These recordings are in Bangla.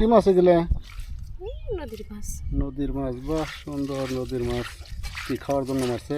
কি মাছ এগুলো? নদীর মাছ। নদীর মাছ বাহ সুন্দর নদীর মাছ। কি খাওয়ার জন্য মারছে?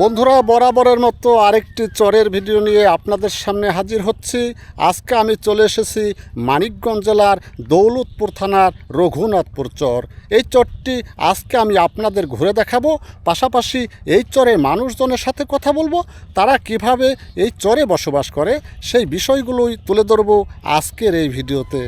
বন্ধুরা, বরাবরের মতো আরেকটি চরের ভিডিও নিয়ে আপনাদের সামনে হাজির হচ্ছি। আজকে আমি চলে এসেছি মানিকগঞ্জ জেলার দৌলতপুর থানার রঘুনাথপুর চর। এই চরটি আজকে আমি আপনাদের ঘুরে দেখাবো। পাশাপাশি এই চরে মানুষজনের সাথে কথা বলব। তারা কীভাবে এই চরে বসবাস করে, সেই বিষয়গুলোই তুলে ধরবো আজকের এই ভিডিওতে।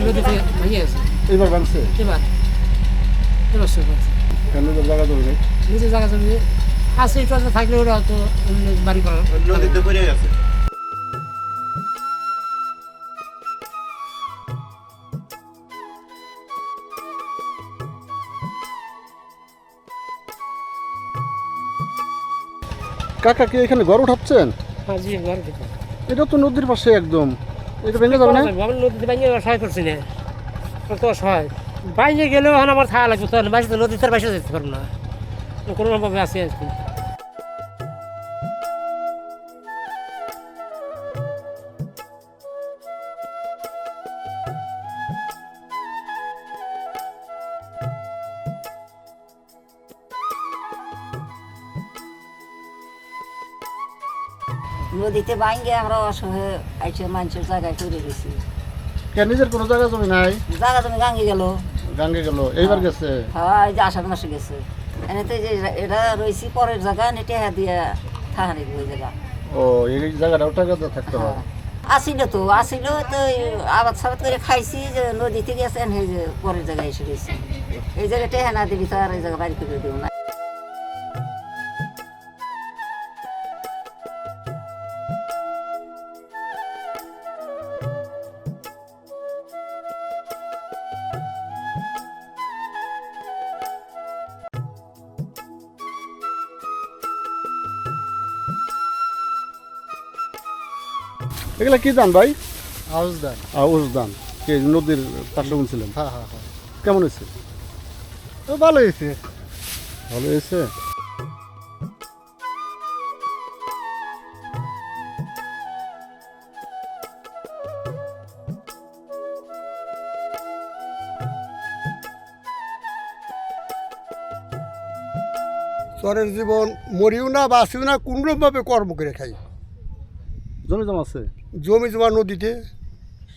নদীতে ভেঙে গেছে এইবার বানছে এবার এবার কেন জায়গা জমি আছে একটু থাকলে ওরা তো বাড়ি করার নদীতে পড়ে গেছে কাকা কি এখানে ঘর উঠাচ্ছেন হ্যাঁ জি ঘর এটা তো নদীর পাশে একদম। না? নদীতে বাইরে গেলেও এখন আমার থাকা লাগবে বাইরে নদীতে বাইরে যেতে পারব না। কোনো কোনোভাবে আছে আজকে নদীতে ভাঙ্গে আমরা অসহায় আইসে মানুষের জায়গায় করে গেছি। কেন নিজের কোনো জায়গা জমি নাই? জায়গা তুমি গাঙ্গে গেল। গাঙ্গে গেল এইবার গেছে? হ্যাঁ এই যে আষাঢ় মাসে গেছে। এনেতে যে এটা রয়েছি পরের জায়গা নেটে হ্যাঁ দিয়ে থাকানি ওই জায়গা। ও এই জায়গাটা ওটা গেছে থাকতে হয়? হ্যাঁ। আসিল তো আসিল তো আবাদ সাবাদ করে খাইছি যে নদীতে গেছেন এই যে পরের জায়গায় এসে গেছি। এই জায়গাটা হ্যাঁ না দিবি তো আর এই জায়গা বাড়ি করে দেবো না। এগুলা কি দান ভাই? আউস দান আউস দান কে নদীর পাশে শুনছিলেন হ্যাঁ হ্যাঁ হ্যাঁ। কেমন হয়েছে? তো ভালো হয়েছে। ভালো হয়েছে? চরের জীবন মরিও না বাঁচিও না কোনোভাবে কর্ম করে খাই। জমি জমা আছে? জমি জমা নদীতে?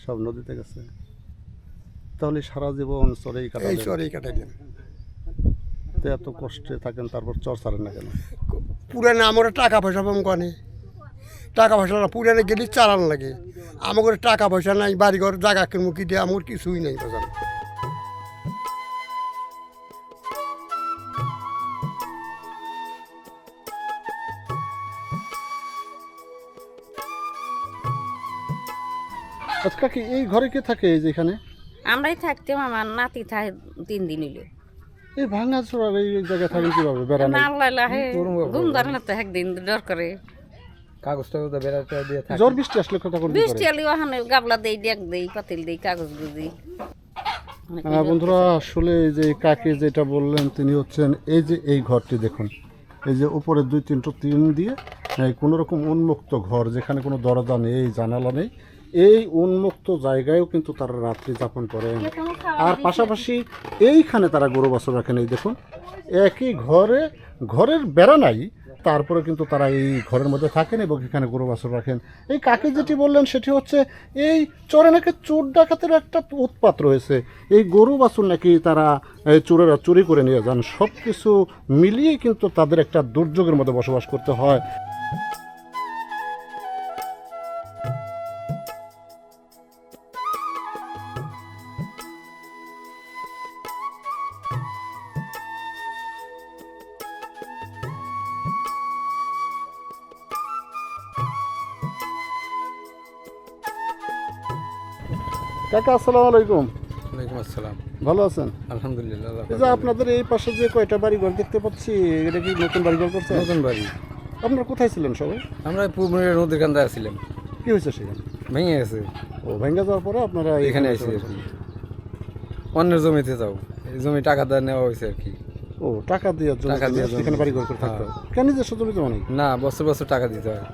সব নদীতে গেছে। তাহলে সারা জীবন চরেই এই কাটালেন চরেই কাটাই দেন তো এত কষ্টে থাকেন তারপর চর ছাড়েন না কেন? পুরানে আমার টাকা পয়সা পাম কানে। টাকা পয়সা না পুরানে গেলে চালান লাগে। আমার টাকা পয়সা নাই বাড়িঘর জায়গা কিনবো কি দিয়ে আমার কিছুই নাই বাজার। আজকা কি এই ঘরে কে থাকে এই যে এখানে? আমরাই থাকতাম আমার নাতি থাকে তিন দিন হইল। এই ভাঙা চোরার এই জায়গায় থাকেন কীভাবে? বেড়া না আল্লাহ লাহে ঘুম ধরে না তো একদিন ডর করে। কাগজ টাগজ বেড়াতে দিয়ে জ্বর বৃষ্টি আসলে কথা করবি বৃষ্টি আলি ওখানে গাবলা দেই ডেক দেই পাতিল দেই কাগজ বুঝি হ্যাঁ বন্ধুরা আসলে এই যে কাকে যেটা বললেন তিনি হচ্ছেন এই যে এই ঘরটি দেখুন। এই যে উপরে দুই তিনটো টিন দিয়ে এই কোনো রকম উন্মুক্ত ঘর যেখানে কোনো দরজা নেই জানালা নেই। এই উন্মুক্ত জায়গায়ও কিন্তু তারা রাত্রি যাপন করেন আর পাশাপাশি এইখানে তারা গরু বছর রাখেন এই দেখুন। একই ঘরে ঘরের বেড়া নাই তারপরে কিন্তু তারা এই ঘরের মধ্যে থাকেন এবং এখানে গরু বাছর রাখেন। এই কাকে যেটি বললেন সেটি হচ্ছে এই চোরে নাকি চোর ডাকাতের একটা উৎপাত রয়েছে। এই গরু বাছুর নাকি তারা এই চোরেরা চুরি করে নিয়ে যান। সব কিছু মিলিয়েই কিন্তু তাদের একটা দুর্যোগের মধ্যে বসবাস করতে হয়। কাকা আসসালামু আলাইকুম। ওয়ালাইকুম আসসালাম। ভালো আছেন? আলহামদুলিল্লাহ এই যে আপনাদের এই পাশে যে কয়টা বাড়ি ঘর দেখতে পাচ্ছি এটা কি নতুন বাড়ি ঘর করছে নতুন বাড়ি। আপনারা কোথায় ছিলেন সবাই? আমরা পুবনের নদীর কান্দায় আসছিলাম কি হয়েছে সেখানে? ভেঙে গেছে। ও ভেঙ্গা যাওয়ার পরে আপনারা এখানে আর অন্যের জমিতে যাও। এই জমি টাকা দেওয়া নেওয়া হয়েছে আর কি। ও টাকা দিয়ে টাকা দিয়ে এখানে বাড়ি ঘর করে থাকতে হয়। কেন নিজস্ব জমি জমা নেই? না বছর বছর টাকা দিতে হয়।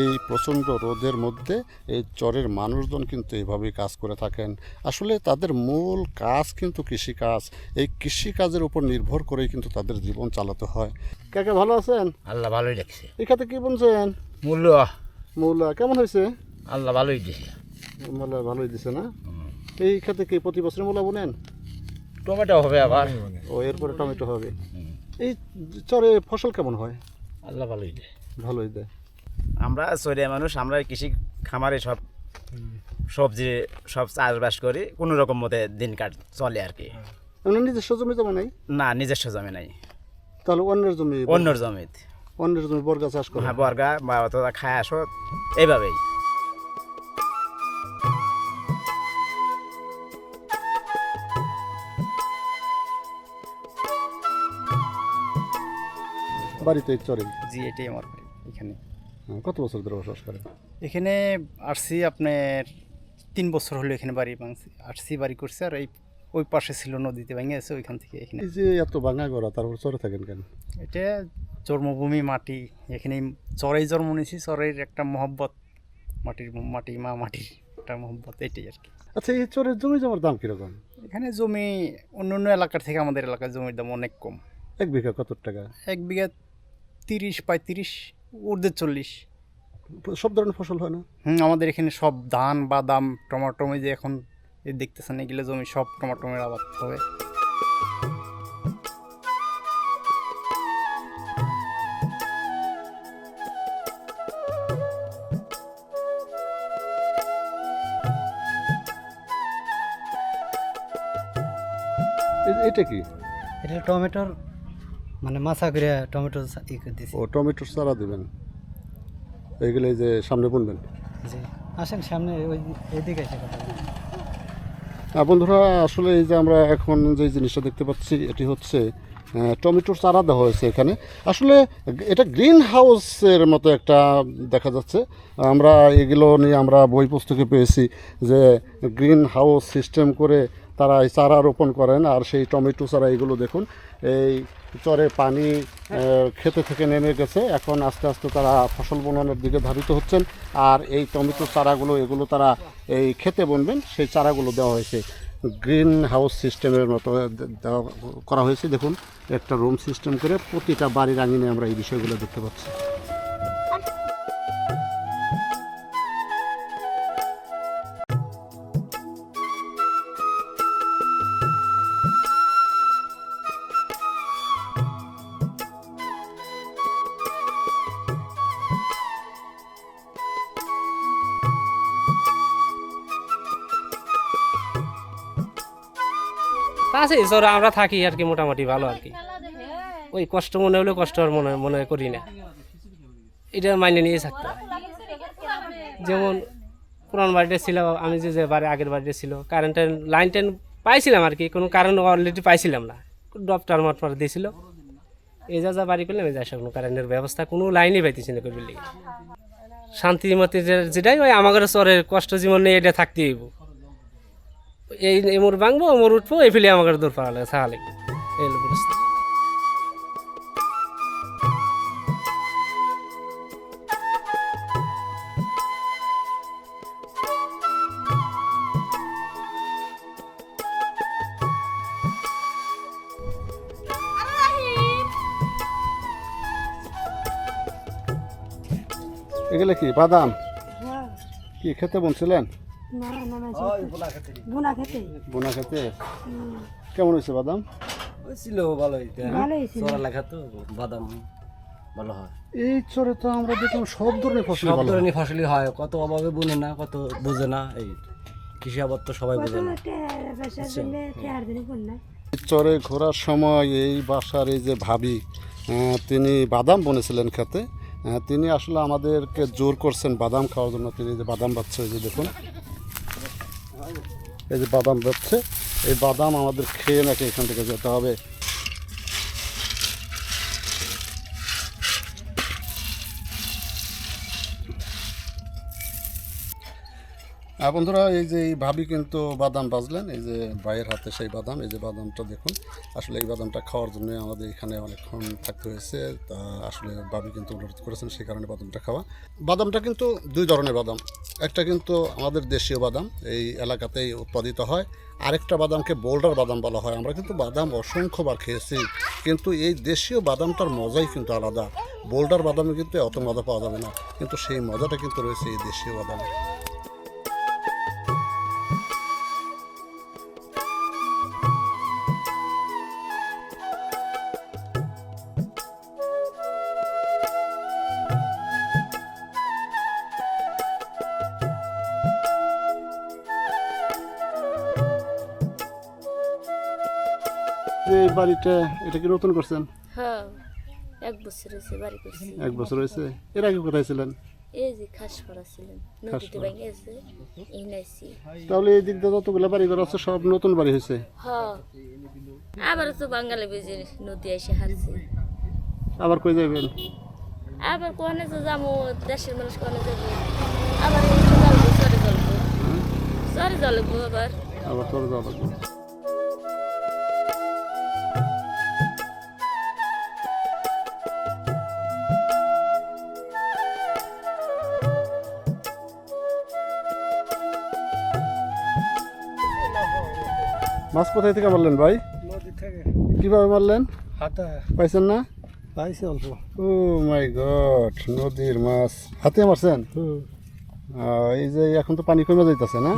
এই প্রচণ্ড রোদের মধ্যে এই চরের মানুষজন কিন্তু এইভাবেই কাজ করে থাকেন। আসলে তাদের মূল কাজ কিন্তু কৃষিকাজ। এই কৃষিকাজের উপর নির্ভর করেই কিন্তু তাদের জীবন চালাতে হয়। কাকা ভালো আছেন? আল্লাহ ভালোই লাগছে এই খাতে কি বলছেন মূল্য। মৌলা। কেমন হয়েছে? আল্লাহ ভালোই দিছে। মৌলা ভালোই দিছে না? এই খাতে কি প্রতি বছর মূলা বোনেন? টমেটো হবে আবার। ও এরপরে টমেটো হবে। এই চরে ফসল কেমন হয়? আল্লাহ ভালোই দেয়। ভালোই দেয়। আমরা চরিয়া মানুষ আমরা কৃষি খামারে সব সবজি সব চাষবাস করি কোনো রকম মতে দিন কাট চলে আর কি। নিজস্ব জমি জমা নেই? না নিজস্ব জমি নাই। তাহলে অন্যের জমি অন্যর জমিত অন্যের জমি বর্গা চাষ করে। হ্যাঁ বর্গা বা অথবা খায় আসো এইভাবেই। বাড়িতে চরে জি এটাই আমার এখানে। কত বছর ধরে বসবাস করেন? এখানে আসছি আপনার তিন বছর হলো এখানে বাড়ি ভাঙছি আসছি বাড়ি করছে আর এই ওই পাশে ছিল নদীতে ভেঙে আছে ওইখান থেকে এখানে। এই যে এত ভাঙা গড়া তারপর চরে থাকেন কেন? এটা জন্মভূমি মাটি এখানে চরেই জন্ম নিয়েছি চরের একটা মহব্বত মাটির মাটি মা মাটির একটা মহব্বত এটাই আর কি। আচ্ছা এই চরের জমি জমার দাম কীরকম? এখানে জমি অন্য অন্য এলাকার থেকে আমাদের এলাকার জমির দাম অনেক কম। এক বিঘা কত টাকা? এক বিঘা তিরিশ পঁয়ত্রিশ ঊর্ধ্বে চল্লিশ। সব ধরনের ফসল হয় না? হুম আমাদের এখানে সব ধান বাদাম টমাটোমে যে এখন এই দেখতেছেন এগুলো জমি সব টমাটোমের আবাদ হবে। এটা কি? এটা টমেটোর মানে মাছা করে টমেটো ই করে দিছি। ও টমেটোর চারা দেবেন? এইগুলো এই যে সামনে বুনবেন? জি। আসেন সামনে ওই এদিকে এসে কথা বলি। আহ, বন্ধুরা আসলে এই যে আমরা এখন যে জিনিসটা দেখতে পাচ্ছি এটি হচ্ছে আহ, টমেটোর চারা দেওয়া হয়েছে এখানে। আসলে এটা গ্রিন হাউসের মতো একটা দেখা যাচ্ছে। আমরা এগুলো নিয়ে আমরা বই পুস্তকে পেয়েছি যে গ্রিন হাউস সিস্টেম করে তারা এই চারা রোপণ করেন আর সেই টমেটো চারা এগুলো দেখুন, এই চরে পানি খেতে থেকে নেমে গেছে। এখন আস্তে আস্তে তারা ফসল বনানোর দিকে ধাবিত হচ্ছেন আর এই টমেটো চারাগুলো, এগুলো তারা এই খেতে বনবেন, সেই চারাগুলো দেওয়া হয়েছে। গ্রিন হাউস সিস্টেমের মতো করা হয়েছে। দেখুন, একটা রুম সিস্টেম করে প্রতিটা বাড়ির আঙিনে আমরা এই বিষয়গুলো দেখতে পাচ্ছি। আছে চরে আমরা থাকি আর কি, মোটামুটি ভালো আর কি। ওই কষ্ট মনে হলেও কষ্ট আর মনে মনে করি না। এটা মাইনে নিয়ে থাকতে। যেমন পুরান বাড়িতে ছিল, আমি যে যে বাড়ি আগের বাড়িতে ছিল কারেন্টের লাইন টেন পাইছিলাম আর কি, কোনো কারণ অলরেডি পাইছিলাম না। ডপটার মটমার দিয়েছিল। এই যা যা বাড়ি করলাম, এই যা কোনো কারেন্টের ব্যবস্থা, কোনো লাইনই পাইতেছি না করবি শান্তি মতে যেটাই ওই আমাদের চরের কষ্ট জীবন নিয়ে এটা থাকতে হইব। এই এমর ভাঙবো ওমর উঠবো, এই ফেলে আমাকে দূর পাড়া লাগে থাকা লাগবে এই। এগুলো কি, বাদাম? কি, খেতে বলছিলেন? বোনা খেতে। কেমন হয়েছে বাদাম? ছিল ভালো চড়া লেখা তো বাদাম ভালো হয়। এই চরে তো আমরা দেখলাম সব ধরনের ফসল সব হয়। ধরনের ফসলই হয় কত অভাবে বুনে না কত বোঝে না এই কৃষি আবাদ তো সবাই বোঝে না। চরে ঘোরার সময় এই বাসার এই যে ভাবি তিনি বাদাম বনেছিলেন খেতে। তিনি আসলে আমাদেরকে জোর করছেন বাদাম খাওয়ার জন্য। তিনি যে বাদাম বাচ্ছে এই যে দেখুন। এই যে বাদাম যাচ্ছে এই বাদাম আমাদের খেয়ে নাকি এখান থেকে যেতে হবে। বন্ধুরা, এই যে এই ভাবি কিন্তু বাদাম বাজলেন এই যে ভাইয়ের হাতে সেই বাদাম, এই যে বাদামটা দেখুন। আসলে এই বাদামটা খাওয়ার জন্য আমাদের এখানে অনেকক্ষণ থাকতে হয়েছে, তা আসলে ভাবি কিন্তু অনুরোধ করেছেন সেই কারণে বাদামটা খাওয়া। বাদামটা কিন্তু দুই ধরনের বাদাম। একটা কিন্তু আমাদের দেশীয় বাদাম, এই এলাকাতেই উৎপাদিত হয়। আরেকটা বাদামকে বোল্ডার বাদাম বলা হয়। আমরা কিন্তু বাদাম অসংখ্যবার খেয়েছি, কিন্তু এই দেশীয় বাদামটার মজাই কিন্তু আলাদা। বোল্ডার বাদামে কিন্তু অত মজা পাওয়া যাবে না, কিন্তু সেই মজাটা কিন্তু রয়েছে এই দেশীয় বাদামে। এই বাড়িটা এটা কি নতুন করছেন? হ্যাঁ এক বছর হয়েছে বাড়ি করছি। এক বছর হয়েছে। এর আগে কোথায় ছিলেন? এই যে খাস করা ছিলেন নদীতে ভেঙে গেছে এই নাইছি তাহলে এই দিক যতগুলো বাড়ি ঘর আছে সব নতুন বাড়ি হয়েছে? হ্যাঁ। আবার তো বাঙালি বেজে নদী এসে হারছে আবার কই যাবেন আবার কোনে তো যাব দেশের মানুষ কোনে যাব? আবার সরে জ্বলবো সরে জ্বলবো আবার। আবার তোর যাওয়া মাছ কোথায় থেকে মারলেন ভাই? কীভাবে মারলেন? হাতে। পাইছেন না? পাইছে অল্প। ও মাই গড নদীর মাছ। হাতে মারছেন? এই যে এখন তো পানি কমে যাইতেছে না?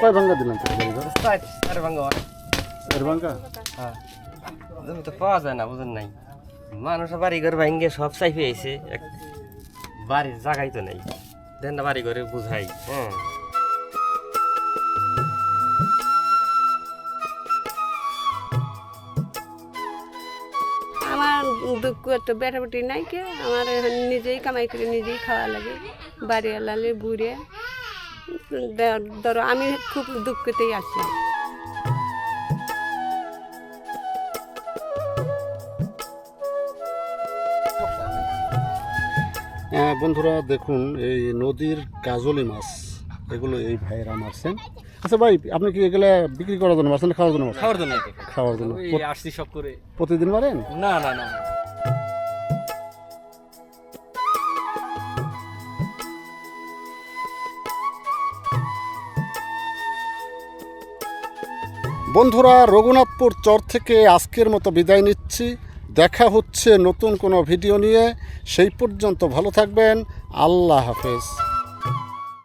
কয় ভাঙ্গা দিলেন তো গাড়ি ঘর? আরে ভাঙ্গা এর ভাঙ্গা? জমি তো পাওয়া যায় না বুঝেন নাই। মানুষ বাড়ি ঘর ভাঙ্গে সব চাই পেয়েছে বাড়ির জায়গাই তো নেই। দেন না বাড়ি ঘরে বুঝাই হ্যাঁ আমার দুঃখ একটা বেটা বেটি নাই কে? আমার নিজেই কামাই করে নিজেই খাওয়া লাগে। বাড়ি এলালে বুড়ে। ধরো আমি খুব দুঃখতেই আছি। হ্যাঁ, বন্ধুরা দেখুন এই নদীর কাজলি মাছ এগুলো এই ভাইয়েরা মারছেন। আচ্ছা ভাই আপনি কি এগুলা বিক্রি করার জন্য মারছেন খাওয়ার জন্য খাওয়ার জন্য খাওয়ার জন্য। আসছি সব করে। প্রতিদিন মারেন? না না না। বন্ধুরা, রঘুনাথপুর চর থেকে আজকের মতো বিদায় নিচ্ছি। দেখা হচ্ছে নতুন কোনো ভিডিও নিয়ে। সেই পর্যন্ত ভালো থাকবেন। আল্লাহ হাফেজ।